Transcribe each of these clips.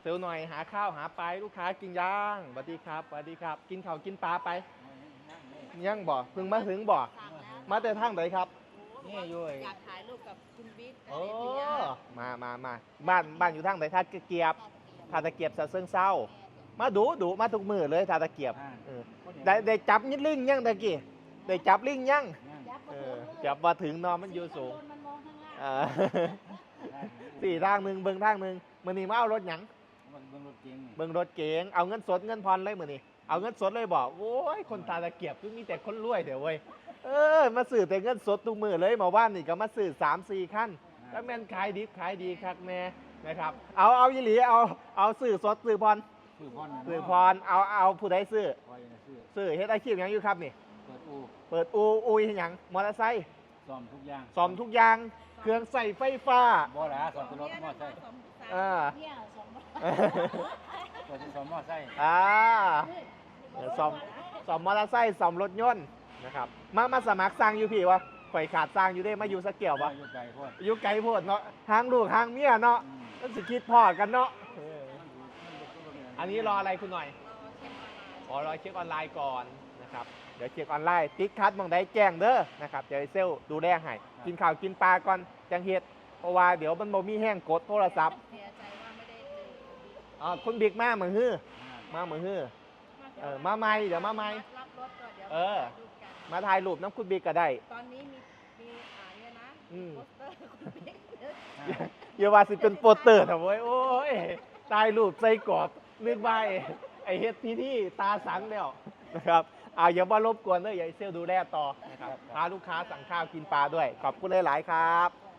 เซลลหน่อยหาข้าวหาปลาให้ลูกค้ากินย่างสวัสดีครับสวัสดีครับ กินข้าวกินปลาไป ยังบ่เพิ่งมาถึงบ่สั่งแล้วมาแต่ทางไหนครับ นี่อยู่ไอ้ อยากถ่ายรูปกับคุณบิ๊กโอ้อริยามามามาบ้านบ้านอยู่ทางไหนท่าเกียบท่าตะเกียบสะเซิงเศร้า มาดูดูมาทุกมือเลยท่าตะเกียบอ่า เออได้ได้จับยิดลิงยังตะกี้ได้จับลิงยังนั่นเออจับมาถึงนอนมันอยู่สูงมันมองข้างล่างอ่าสี่ทางหนึ่งเบิ่งทางหนึ่งมือนี้มาเอารถหยังมัน เบิ่งรถเก๋งนี่เบิ่งรถเก๋งเอาเงินสดเงินพรเลยมือนี้เอาเงินสดเลยบอกโอ้ยคนตาตะเกียบคือมีแต่คนรวยเดี๋ยวเว้ยเออมาสื่อแต่เงินสดทุกมือเลยหมาบ้านนี่ก็มาสื่อสามสี่ขั้นแล้วแม่นขายดีขายดีครับแม่นะครับเอาเอายี่หลีเอาเอาสื่อสดสื่อพรซื้อพรสื่อพรเอาเอาผู้ใดซื้อคอยนะซื้อซื้อเฮ็ดอาชีพหยังอยู่ครับนี่ เปิดอู่เปิดอูอุยหยังมอเตอร์ไซค์ซ่อมทุกอย่างซ่อมทุกอย่างเครื่องใส่ไฟฟ้าบ่ล่ะซ่อมรถมอไซค์อ่าเนี่ยสองเปิดซ่ อมมอไซค์อ่าเดี๋ยวซ่อมซ่อมมอเตอร์ไซค์ซ่อมรถยนต์นะครับ มามาสมัครสร้างอยู่พี่วะข่อยขาดสร้างอยู่ได้มาอยู่สะเกี่ยวปะอยู่ไกลโพดอยู่ไกลโพดเนาะทางลูกทางเมียเนาะอืมก็สิคิดพอกันเนาะเอออันนี้รออะไรคุณหน่อยขอรอเช็คออนไลน์ก่อนนะครับ เดี๋ยวเช็คออนไลน์ติ๊กคัดมองได้แจ้งเด้อนะครับเดี๋ยวไอ้เซลลดูแลให้กินข้าวกินปลาก่อนจังเฮ็ดเพราะว่าเดี๋ยวมันบ่มีแห้งกดโทรศัพท์ อ่าคุณบิ๊กมาเหมือนฮื้ออ่ามาเหมือนฮื้อเออมาใหม่เดี๋ยวมาใหม่รับรถก่อนเดี๋ยวเออ มาถ่ายรูปกันมาถ่ายรูปน้ำคุณบิ๊กก็ได้ ตอนนี้มีมีอ่าเนี่ยนะอืมโปสเตอร์คุณบิ๊กอ่าอย่าว่าสิเป็นโปสเตอร์นะเว้ยโอ้ยตายรูปใส่กรอบนึกไปไอเฮ็ดที่ที่ตาสังแล้วนะครับอ่าอย่ามารบกวนเด้ออย่าให้เซลลดูแลต่อนะครับพาลูกค้าสั่งข้าวกินปลาด้วย ขอบคุณหลาย ๆ ครับ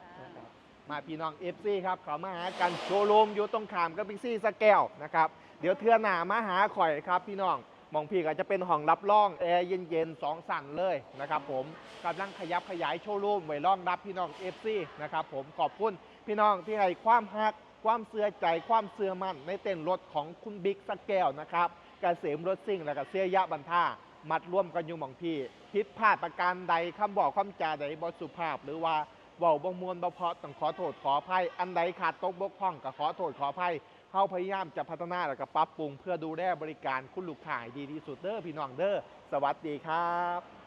มาพี่น้องเอฟซีครับเขามาหากันโชว์รูมอยู่ตรงขามกับบิ๊กซี่สแก้วนะครับเดี๋ยวเทือหน้ามาหาข่อยครับพี่น้องมองพี่ก็จะเป็นห้องรับรองแอร์เย็นๆสองสั่นเลยนะครับผมกำลังขยับขยายโชว์รูมไว้รองรับพี่น้องเอฟซีนะครับผมขอบคุณพี่น้องที่ให้ความฮักความเสื่อใจความเสื่อมั่นในเต้นรถของคุณบิ๊กสแก้วนะครับกเกษมรถซิ่งและก็เสียยะบันท่ามัดร่วมกันอยู่มองพี่ผิดพลาดประการใดคำบอกคำจาใดบอสุภาพหรือว่า เว้าบ่มวนบ่เพราะต้องขอโทษขออภัยอันใดขาดตกบกพร่องก็ขอโทษขออภัยเฮาพยายามจะพัฒนาและก็ปรับปรุง เพื่อดูแลบริการคุณลูกค้าให้ดีที่สุดเด้อพี่น้องเด้อสวัสดีครับ